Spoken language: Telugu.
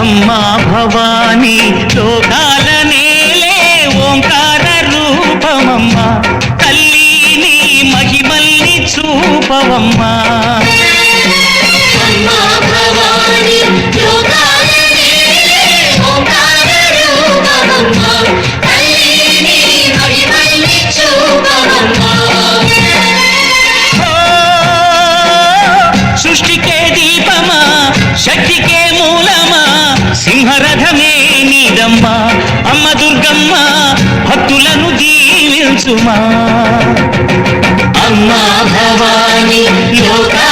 అమ్మా భవానీ లోకాల నేలే ఓంకార రూపమమ్మా. తల్లి నీ మహిమల్ని చూపవమ్మా. అమ్మా రథమే నీదమ్మ అమ్మ దుర్గమ్మ భక్తులను దీవించుమా. అమ్మా భవాని లోకాల